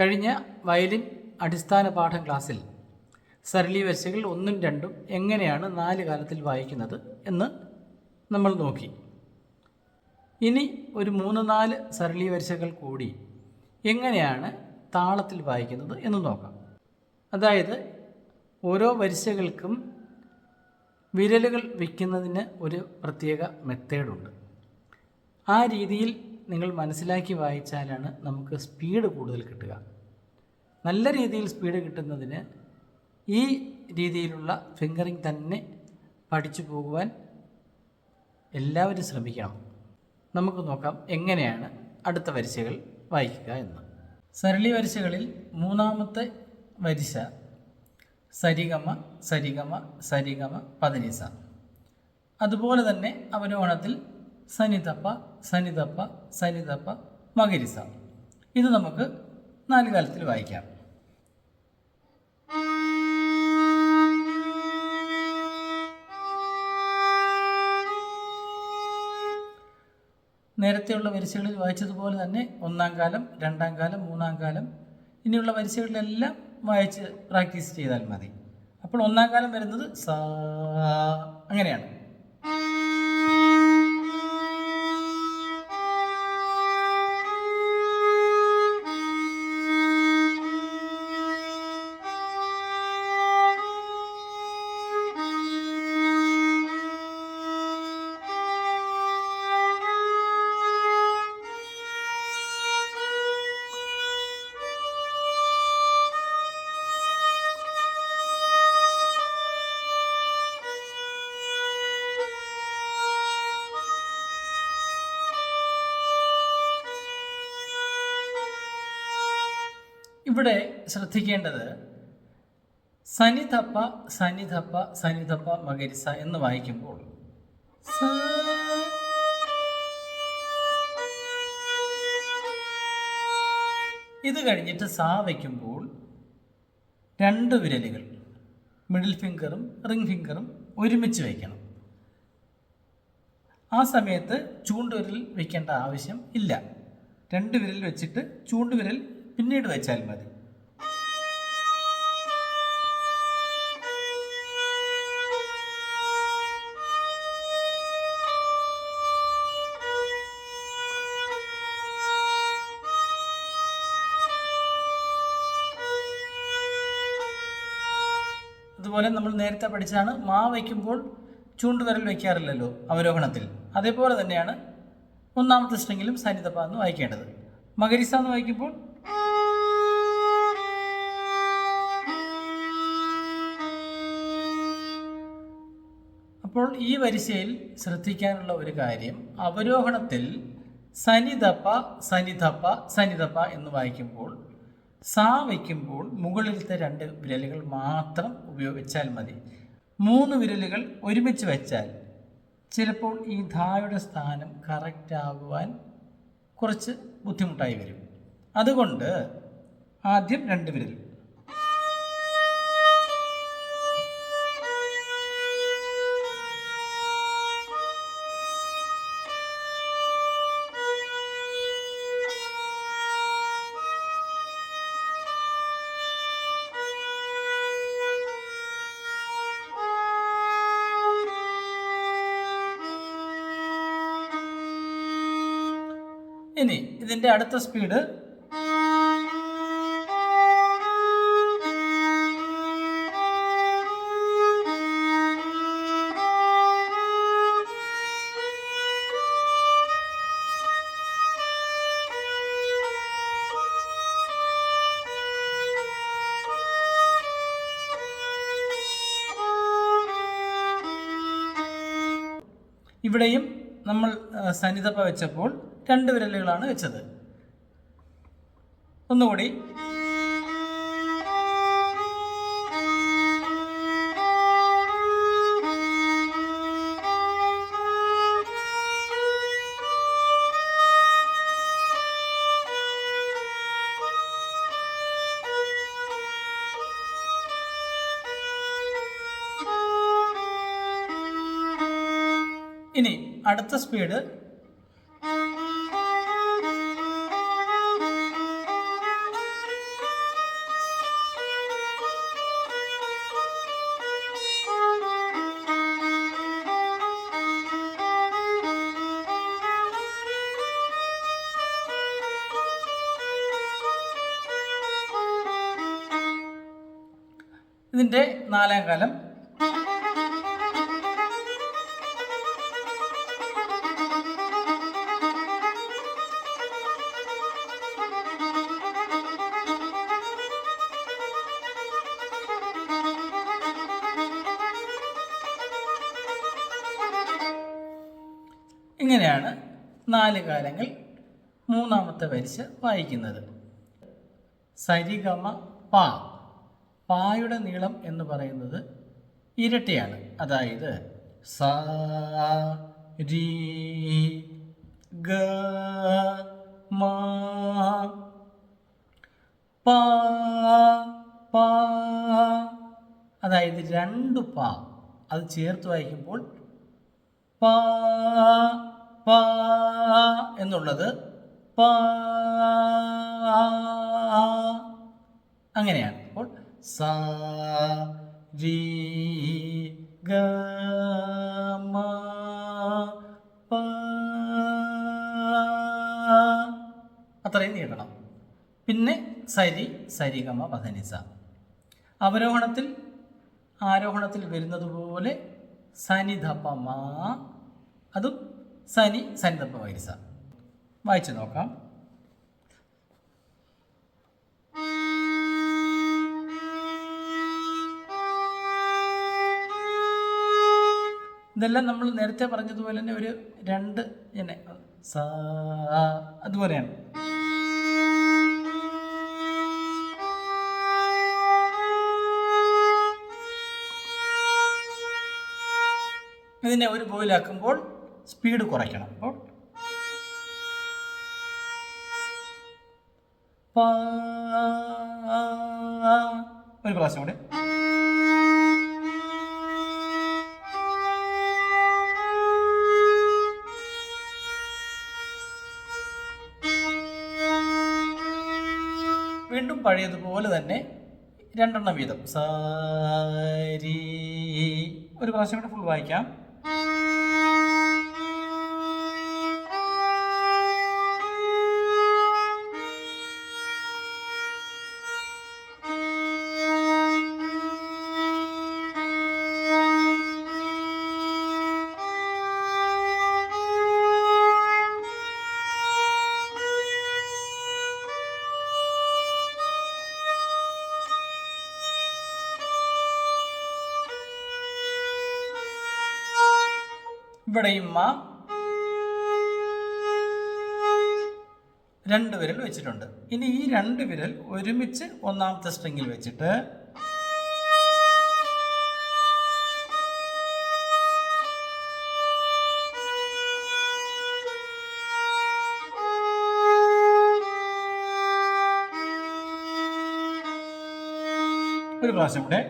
കഴിഞ്ഞ വയലിൻ അടിസ്ഥാന പാഠം ക്ലാസ്സിൽ സരളി വശകൾ ഒന്നും രണ്ടും എങ്ങനെയാണ് നാല് കാലത്തിൽ വായിക്കുന്നത് എന്ന് നമ്മൾ നോക്കി. ഇനി ഒരു മൂന്ന് നാല് സരളി വരിശകൾ കൂടി എങ്ങനെയാണ് താളത്തിൽ വായിക്കുന്നത് എന്ന് നോക്കാം. അതായത് ഓരോ വരിശകൾക്കും വിരലുകൾ വയ്ക്കുന്നതിന് ഒരു പ്രത്യേക മെത്തേഡുണ്ട് ആ രീതിയിൽ നിങ്ങൾ മനസ്സിലാക്കി വായിച്ചാലാണ് നമുക്ക് സ്പീഡ് കൂടുതൽ കിട്ടുക. നല്ല രീതിയിൽ സ്പീഡ് കിട്ടുന്നതിന് ഈ രീതിയിലുള്ള ഫിംഗറിങ് തന്നെ പഠിച്ചു പോകുവാൻ എല്ലാവരും ശ്രമിക്കണം. നമുക്ക് നോക്കാം എങ്ങനെയാണ് അടുത്ത വരിശകൾ വായിക്കുക എന്ന്. സരളി വരിശകളിൽ മൂന്നാമത്തെ വരിസ സരിഗമ സരിഗമ സരിഗമ പതിനിസ അതുപോലെ തന്നെ അവരോഹണത്തിൽ സനിതപ്പ സനിതപ്പ സനിതപ്പ മകരിസ. ഇത് നമുക്ക് നാല് കാലത്തിൽ വായിക്കാം. നേരത്തെയുള്ള വരിസകളിൽ വായിച്ചതുപോലെ തന്നെ ഒന്നാം കാലം രണ്ടാം കാലം മൂന്നാം കാലം ഇനിയുള്ള വരിസകളിലെല്ലാം വായിച്ച് പ്രാക്ടീസ് ചെയ്താൽ മതി. അപ്പോൾ ഒന്നാം കാലം വരുന്നത് സാ അങ്ങനെയാണ്. ഇവിടെ ശ്രദ്ധിക്കേണ്ടത് സനിധപ്പ സനിധപ്പ സനിധപ്പ മകരിസ എന്ന് വായിക്കുമ്പോൾ ഇത് കഴിഞ്ഞിട്ട് സാ വയ്ക്കുമ്പോൾ രണ്ട് വിരലുകൾ മിഡിൽ ഫിംഗറും റിംഗ് ഫിംഗറും ഒരുമിച്ച് വയ്ക്കണം. ആ സമയത്ത് ചൂണ്ടുവിരൽ വയ്ക്കേണ്ട ആവശ്യം ഇല്ല. രണ്ട് വിരൽ വെച്ചിട്ട് ചൂണ്ടുവിരൽ പിന്നീട് വെച്ചാൽ മതി. അതുപോലെ നമ്മൾ നേരത്തെ പഠിച്ചാണ് മാ വയ്ക്കുമ്പോൾ ചൂണ്ടുവിരൽ വയ്ക്കാറില്ലല്ലോ അവരോഹണത്തിൽ. അതേപോലെ തന്നെയാണ് ഒന്നാമത്തെ സ്ട്രിങ്ങിലും സനിതപ്പ എന്ന് വായിക്കേണ്ടത്. മകരിസ എന്ന് വായിക്കുമ്പോൾ അപ്പോൾ ഈ വരിശയിൽ ശ്രദ്ധിക്കാനുള്ള ഒരു കാര്യം അവരോഹണത്തിൽ സനിതപ്പ സനിതപ്പ സനിതപ്പ എന്ന് വായിക്കുമ്പോൾ സാ വയ്ക്കുമ്പോൾ മുകളിലത്തെ രണ്ട് വിരലുകൾ മാത്രം ഉപയോഗിച്ചാൽ മതി. മൂന്ന് വിരലുകൾ ഒരുമിച്ച് വെച്ചാൽ ചിലപ്പോൾ ഈ ധായുടെ സ്ഥാനം കറക്റ്റ് ആകുവാൻ കുറച്ച് ബുദ്ധിമുട്ടായി വരും. അതുകൊണ്ട് ആദ്യം രണ്ട് വിരൽ ഇനി ഇതിന്റെ അടുത്ത സ്പീഡ് ഇവിടെയും നമ്മൾ സന്നിധപ്പ വെച്ചപ്പോൾ രണ്ട് വിരലുകളാണ് വെച്ചത്. ഒന്നുകൂടി. ഇനി അടുത്ത സ്പീഡ് ഇതിന്റെ നാലാം കാലം. ഇങ്ങനെയാണ് നാല് കാലങ്ങൾ മൂന്നാമത്തെ വരിശ വായിക്കുന്നത്. സരിഗമ പ. പായുടെ നീളം എന്ന് പറയുന്നത് ഇരട്ടിയാണ്. അതായത് സ രി ഗ മ പ പ. അതായത് രണ്ട് പ. അത് ചേർത്ത് വായിക്കുമ്പോൾ പ പ എന്നുള്ളത് പ അങ്ങനെയാണ്. സ രി ഗ മ പ. അത്രയും നീട്ടണം. പിന്നെ സരി സരിഗമ പധനിസ അവരോഹണത്തിൽ ആരോഹണത്തിൽ വരുന്നത് പോലെ സനിധപ്പമ അതും സനി സനിധപ്പ വൈരിസ വായിച്ചു നോക്കാം. ഇതെല്ലാം നമ്മൾ നേരത്തെ പറഞ്ഞതുപോലെ തന്നെ ഒരു രണ്ട് ഇങ്ങനെ അതുപോലെയാണ്. ഇതിനെ ഒരു ബോയിലാക്കുമ്പോൾ സ്പീഡ് കുറയ്ക്കണം. അപ്പോൾ ഒരു പ്രാവശ്യം കൂടെ. പഴയതുപോലെ തന്നെ രണ്ടെണ്ണം വീതം. സാരി. ഒരു പ്രാവശ്യം കൂടെ ഫുൾ വായിക്കാം. ഇവിടെയും മാ രണ്ട് വിരൽ വെച്ചിട്ടുണ്ട്. ഇനി ഈ രണ്ട് വിരൽ ഒരുമിച്ച് ഒന്നാമത്തെ സ്ട്രിങ്ങിൽ വെച്ചിട്ട് ഒരു പ്രാവശ്യം കൂടെ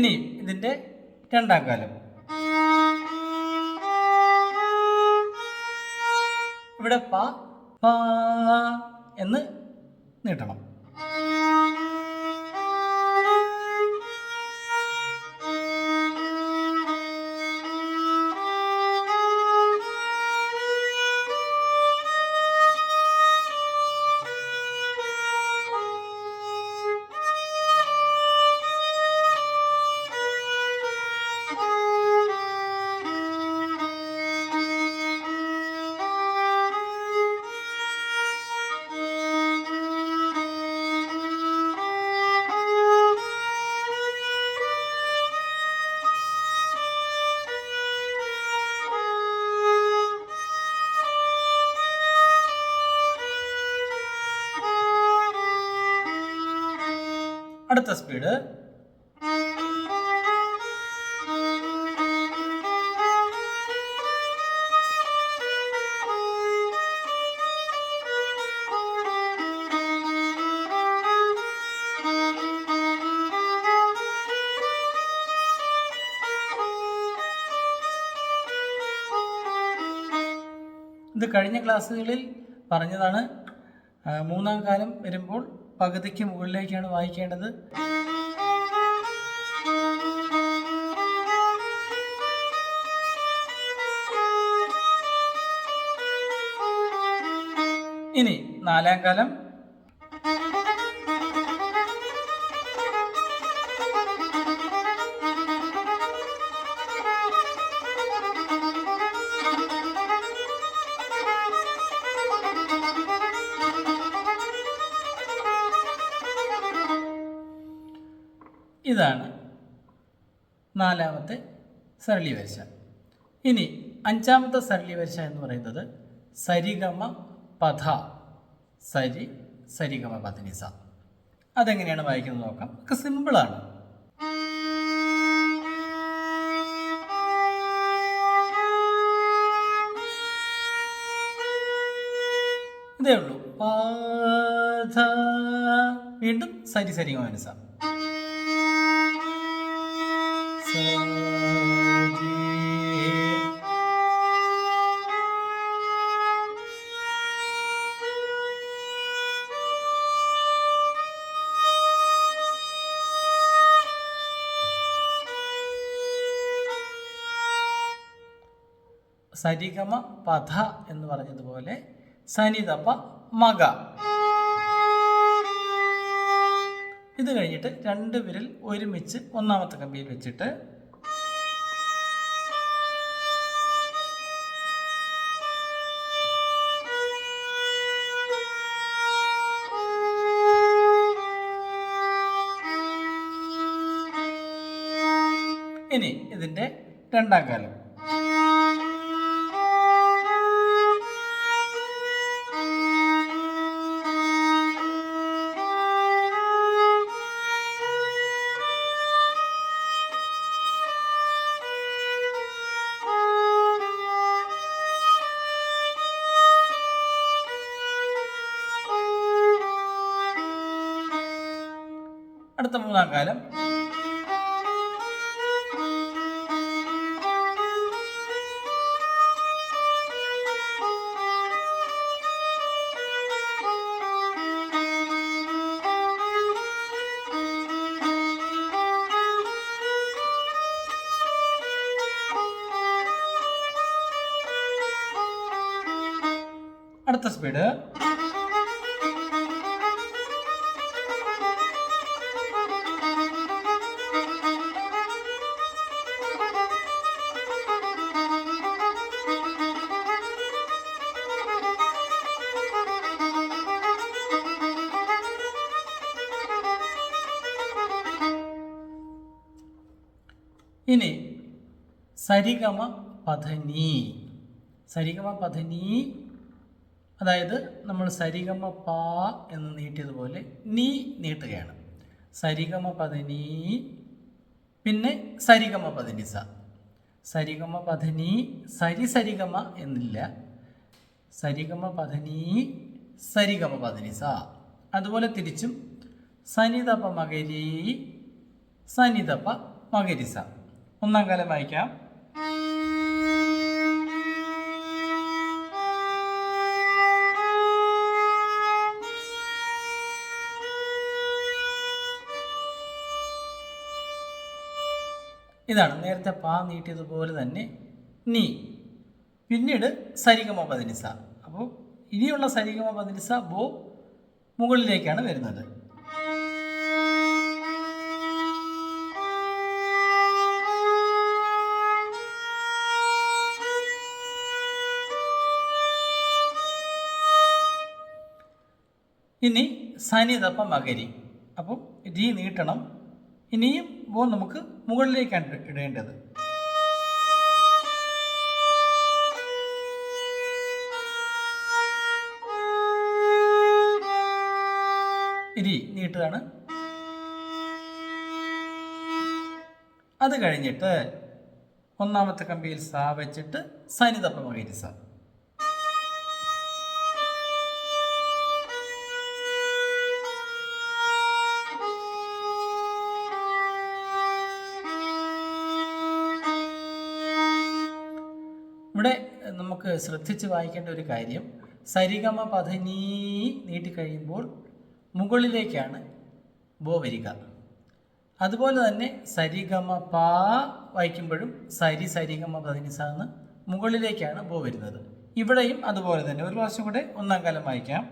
ഇനി ഇതിന്റെ രണ്ടാം കാലം ഇവിടെ പ പ എന്ന് നീട്ടണം. അടുത്ത സ്പീഡ് ഇത് കഴിഞ്ഞ ക്ലാസ്സുകളിൽ പറഞ്ഞതാണ് മൂന്നാം കാലം വരുമ്പോൾ പകുതിക്ക് മുകളിലേക്കാണ് വായിക്കേണ്ടത്. ഇനി നാലാം കാലം ഇതാണ് നാലാമത്തെ സരളി വരിശ ഇനി അഞ്ചാമത്തെ സരളി വരിശ എന്ന് പറയുന്നത് സരിഗമ പഥ. സരി സരിഗമ പഥനിസ. അതെങ്ങനെയാണ് വായിക്കുന്നത് നോക്കാം. ഒക്കെ സിമ്പിളാണ് ഇതേ ഉള്ളൂ. പാധ വീണ്ടും സരി സരിഗമ മനസ്സ സരിഗമ പഥ എന്ന് പറഞ്ഞതുപോലെ സനിതപ മക ഇത് കഴിഞ്ഞിട്ട് രണ്ട് വിരൽ ഒരുമിച്ച് ഒന്നാമത്തെ കമ്പിയിൽ വെച്ചിട്ട് ഇനി ഇതിന്റെ രണ്ടാം കാലം. അടുത്ത മൂന്നാം കാലം. സരിഗമ പധനി സരിഗമ പധനി അതായത് നമ്മൾ സരിഗമ പ എന്ന് നീട്ടിയതുപോലെ നീ നീട്ടുകയാണ്. സരിഗമ പധനി പിന്നെ സരിഗമ പധനിസ സരിഗമ പധനി സരി സരിഗമ എന്നില്ല. സരിഗമ പധനി സരിഗമ പധനിസ അതുപോലെ തിരിച്ചും സനിതപ മകരി സനിതപ മകരിസ. ഒന്നാം കാലം വായിക്കാം. ഇതാണ് നേരത്തെ പാ നീട്ടിയതുപോലെ തന്നെ നീ. പിന്നീട് സരിഗമ പതിനിസ. അപ്പോൾ ഇനിയുള്ള സരിഗമ പതിനിസ ബോ മുകളിലേക്കാണ് വരുന്നത്. ഇനി സനിതപ്പം മകരി അപ്പോൾ രീ നീട്ടണം. ഇനിയും ബോ നമുക്ക് മുകളിലേക്കാണ് ഇടേണ്ടത്. ഇരി നീട്ടുകയാണ് അത് കഴിഞ്ഞിട്ട് ഒന്നാമത്തെ കമ്പിയിൽ സാ വെച്ചിട്ട് സനിതപ്പം മകരി സാ. നമുക്ക് ശ്രദ്ധിച്ച് വായിക്കേണ്ട ഒരു കാര്യം. സരിഗമ പധനീ നീട്ടിക്കഴിയുമ്പോൾ മുകളിലേക്കാണ് ബോ വരിക. അതുപോലെ തന്നെ സരിഗമ പാ വായിക്കുമ്പോഴും സരി സരിഗമ പതിനിസ എന്ന് മുകളിലേക്കാണ് ബോ വരുന്നത്. ഇവിടെയും അതുപോലെ തന്നെ ഒരു പ്രാവശ്യം കൂടെ ഒന്നാം കാലം വായിക്കാം.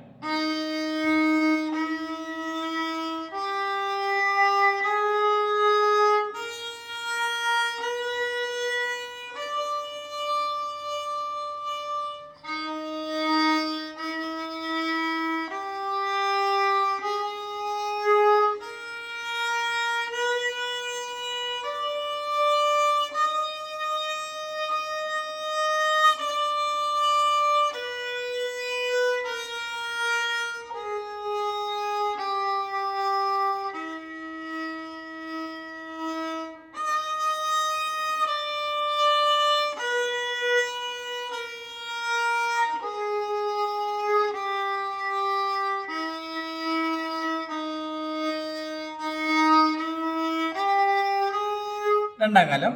രണ്ടാം കാലം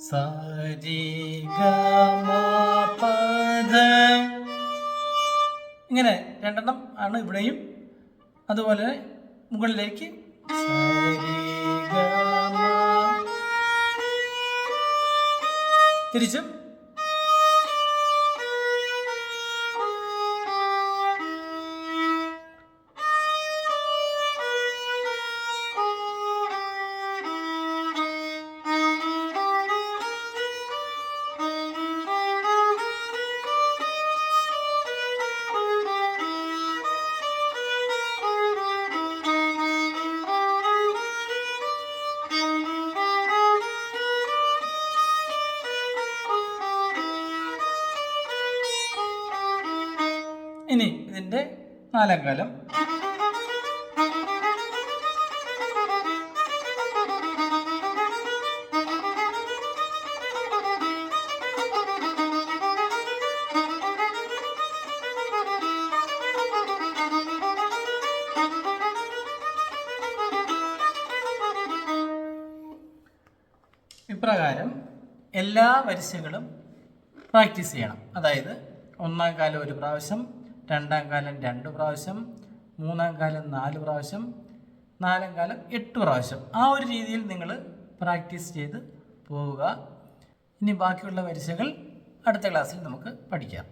സരി ഗമ പധ ആണ് ഇവിടെയും അതുപോലെ മുകളിലേക്ക്. തിരിച്ചും ഇതിന്റെ നാലാം കാലം ഇപ്രകാരം എല്ലാ വരിശകളും പ്രാക്ടീസ് ചെയ്യണം. അതായത് ഒന്നാം കാലം ഒരു പ്രാവശ്യം രണ്ടാം കാലം രണ്ട് പ്രാവശ്യം മൂന്നാം കാലം നാല് പ്രാവശ്യം നാലാം കാലം എട്ട് പ്രാവശ്യം. ആ ഒരു രീതിയിൽ നിങ്ങൾ പ്രാക്ടീസ് ചെയ്ത് പോവുക. ഇനി ബാക്കിയുള്ള വരിശകൾ അടുത്ത ക്ലാസ്സിൽ നമുക്ക് പഠിക്കാം.